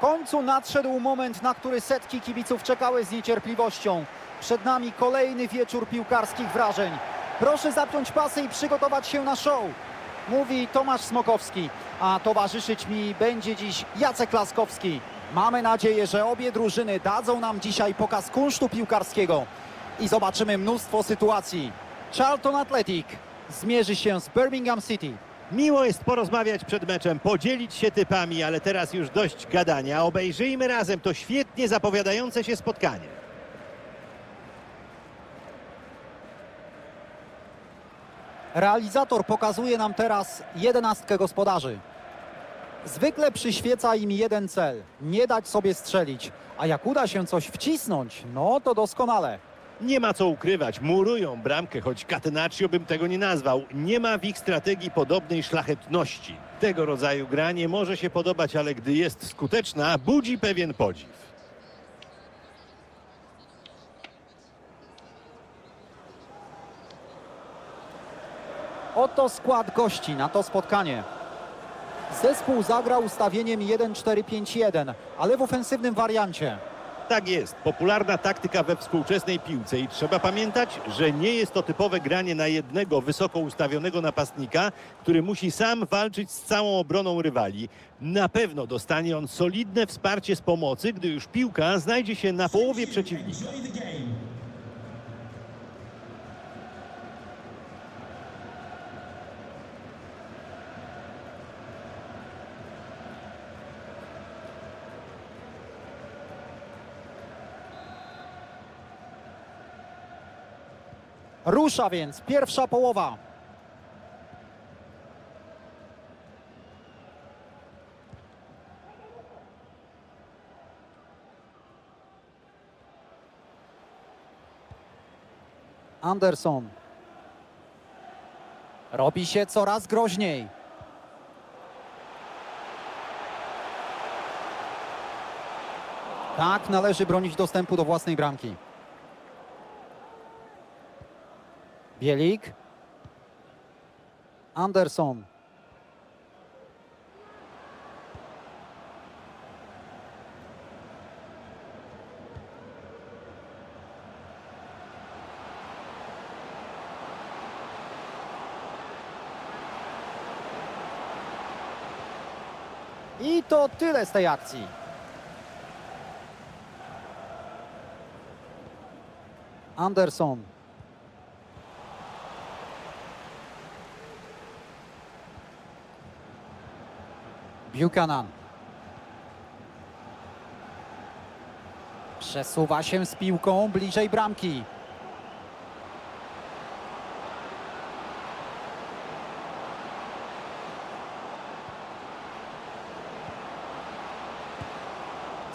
końcu nadszedł moment, na który setki kibiców czekały z niecierpliwością. Przed nami kolejny wieczór piłkarskich wrażeń. Proszę zapiąć pasy i przygotować się na show. Mówi Tomasz Smokowski, a towarzyszyć mi będzie dziś Jacek Laskowski. Mamy nadzieję, że obie drużyny dadzą nam dzisiaj pokaz kunsztu piłkarskiego i zobaczymy mnóstwo sytuacji. Charlton Athletic zmierzy się z Birmingham City. Miło jest porozmawiać przed meczem, podzielić się typami, ale teraz już dość gadania. Obejrzyjmy razem to świetnie zapowiadające się spotkanie. Realizator pokazuje nam teraz jedenastkę gospodarzy. Zwykle przyświeca im jeden cel nie dać sobie strzelić, a jak uda się coś wcisnąć, no to doskonale. Nie ma co ukrywać, murują bramkę, choć Catenaccio bym tego nie nazwał. Nie ma w ich strategii podobnej szlachetności. Tego rodzaju gra nie może się podobać, ale gdy jest skuteczna, budzi pewien podziw. Oto skład gości na to spotkanie. Zespół zagrał ustawieniem 1-4-5-1, ale w ofensywnym wariancie. Tak jest, popularna taktyka we współczesnej piłce i trzeba pamiętać, że nie jest to typowe granie na jednego wysoko ustawionego napastnika, który musi sam walczyć z całą obroną rywali. Na pewno dostanie on solidne wsparcie z pomocy, gdy już piłka znajdzie się na połowie przeciwnika. Rusza więc pierwsza połowa. Anderson. Robi się coraz groźniej. Tak należy bronić dostępu do własnej bramki. Bielik. Anderson. I to tyle z tej akcji. Anderson. Buchanan. Przesuwa się z piłką bliżej bramki.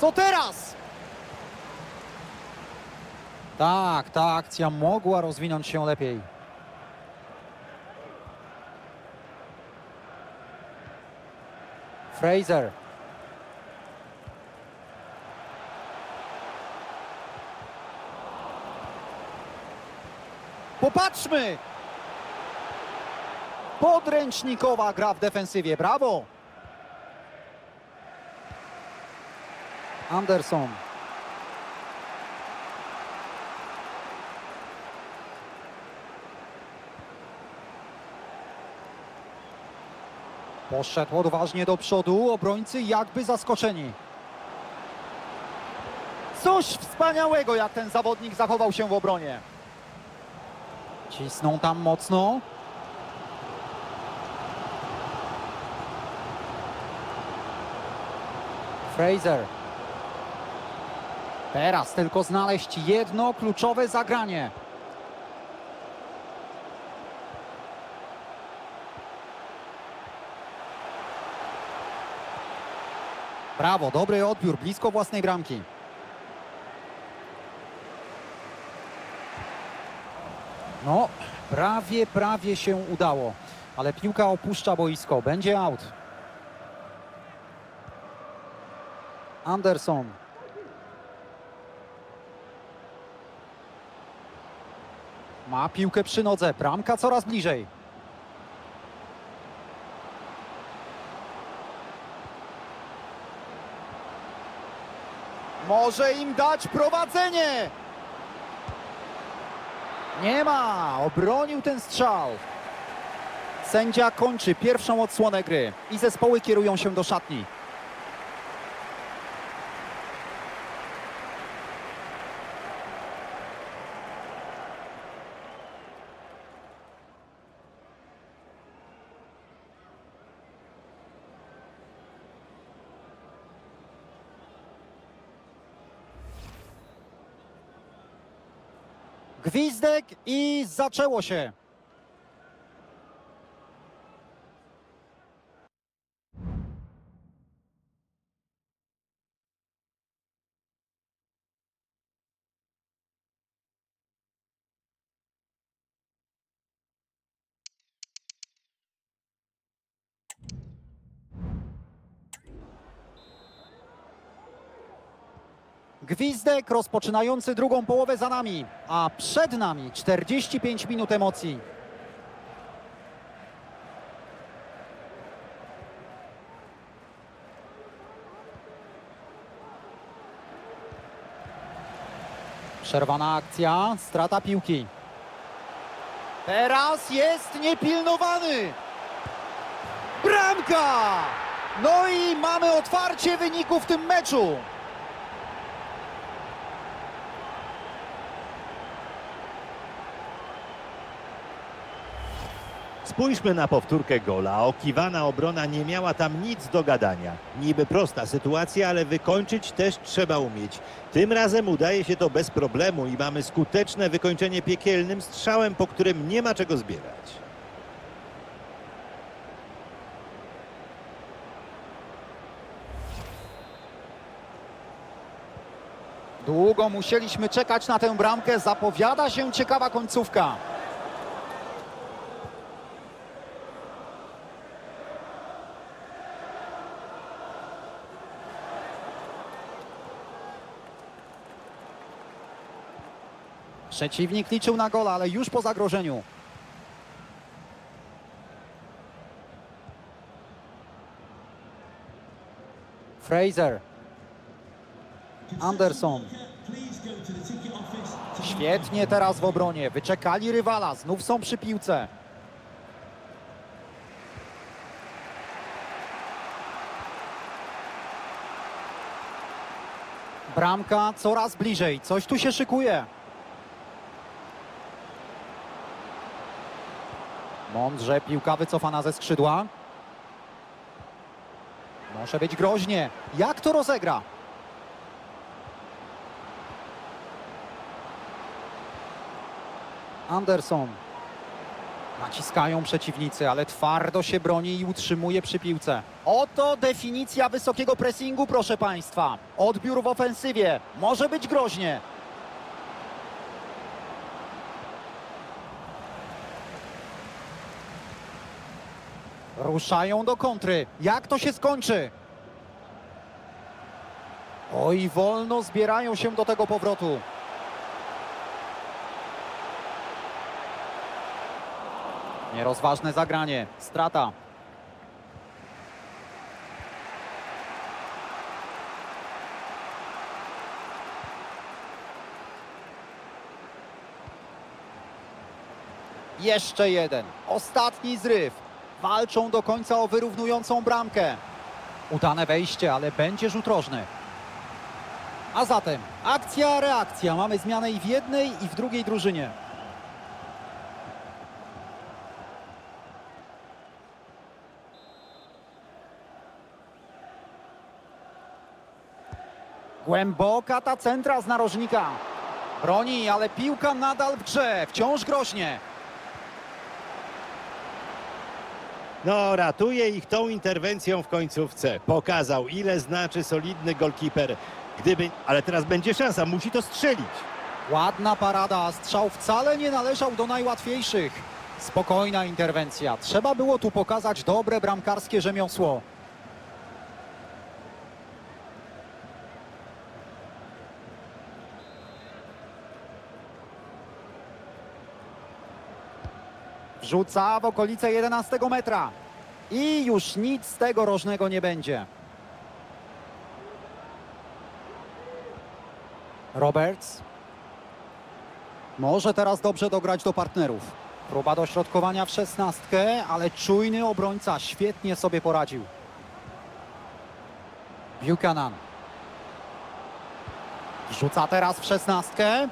Co teraz? Tak, ta akcja mogła rozwinąć się lepiej. Fraser. Popatrzmy! Podręcznikowa gra w defensywie. Brawo! Anderson. Poszedł odważnie do przodu, obrońcy jakby zaskoczeni. Coś wspaniałego, jak ten zawodnik zachował się w obronie. Cisną tam mocno. Fraser. Teraz tylko znaleźć jedno kluczowe zagranie. Brawo, dobry odbiór, blisko własnej bramki. No, prawie, prawie się udało, ale piłka opuszcza boisko, będzie out. Anderson. Ma piłkę przy nodze, bramka coraz bliżej. Może im dać prowadzenie. Nie ma. Obronił ten strzał. Sędzia kończy pierwszą odsłonę gry i zespoły kierują się do szatni. Gwizdek i zaczęło się. Gwizdek rozpoczynający drugą połowę za nami, a przed nami 45 minut emocji. Przerwana akcja, strata piłki. Teraz jest niepilnowany. Bramka! No i mamy otwarcie wyniku w tym meczu. Spójrzmy na powtórkę gola. Okiwana obrona nie miała tam nic do gadania. Niby prosta sytuacja, ale wykończyć też trzeba umieć. Tym razem udaje się to bez problemu i mamy skuteczne wykończenie piekielnym strzałem, po którym nie ma czego zbierać. Długo musieliśmy czekać na tę bramkę. Zapowiada się ciekawa końcówka. Przeciwnik liczył na gola, ale już po zagrożeniu. Fraser. Anderson. Świetnie teraz w obronie. Wyczekali rywala. Znów są przy piłce. Bramka coraz bliżej. Coś tu się szykuje. Mądrze piłka wycofana ze skrzydła. Może być groźnie. Jak to rozegra? Anderson. Naciskają przeciwnicy, ale twardo się broni i utrzymuje przy piłce. Oto definicja wysokiego pressingu, proszę Państwa. Odbiór w ofensywie. Może być groźnie. Ruszają do kontry. Jak to się skończy? Oj, wolno zbierają się do tego powrotu. Nierozważne zagranie. Strata. Jeszcze jeden. Ostatni zryw. Walczą do końca o wyrównującą bramkę. Udane wejście, ale będzie rzut rożny. A zatem akcja, reakcja. Mamy zmianę i w jednej, i w drugiej drużynie. Głęboka ta centra z narożnika. Broni, ale piłka nadal w grze. Wciąż groźnie. No, ratuje ich tą interwencją w końcówce. Pokazał, ile znaczy solidny golkiper. Gdyby, ale teraz będzie szansa, musi to strzelić. Ładna parada, strzał wcale nie należał do najłatwiejszych. Spokojna interwencja. Trzeba było tu pokazać dobre bramkarskie rzemiosło. Wrzuca w okolice 11 metra. I już nic z tego rożnego nie będzie. Roberts. Może teraz dobrze dograć do partnerów. Próba dośrodkowania w szesnastkę, ale czujny obrońca świetnie sobie poradził. Buchanan. Rzuca teraz w szesnastkę.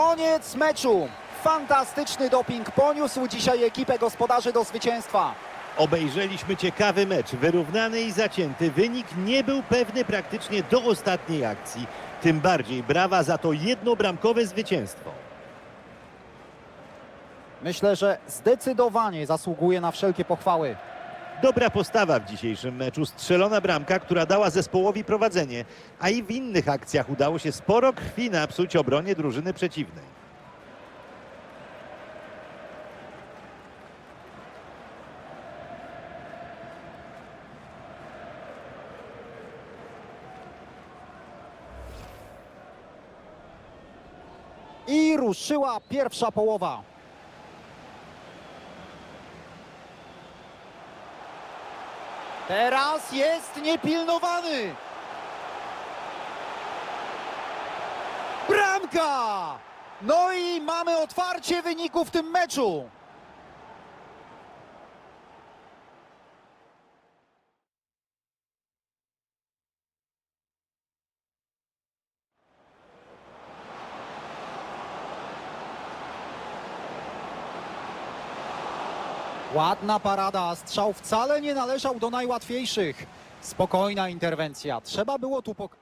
Koniec meczu. Fantastyczny doping poniósł dzisiaj ekipę gospodarzy do zwycięstwa. Obejrzeliśmy ciekawy mecz, wyrównany i zacięty. Wynik nie był pewny praktycznie do ostatniej akcji. Tym bardziej brawa za to jednobramkowe zwycięstwo. Myślę, że zdecydowanie zasługuje na wszelkie pochwały. Dobra postawa w dzisiejszym meczu, strzelona bramka, która dała zespołowi prowadzenie, a i w innych akcjach udało się sporo krwi napsuć obronie drużyny przeciwnej. I ruszyła pierwsza połowa. Teraz jest niepilnowany. Bramka! No i mamy otwarcie wyniku w tym meczu. Ładna parada, strzał wcale nie należał do najłatwiejszych. Spokojna interwencja. Trzeba było tu pok-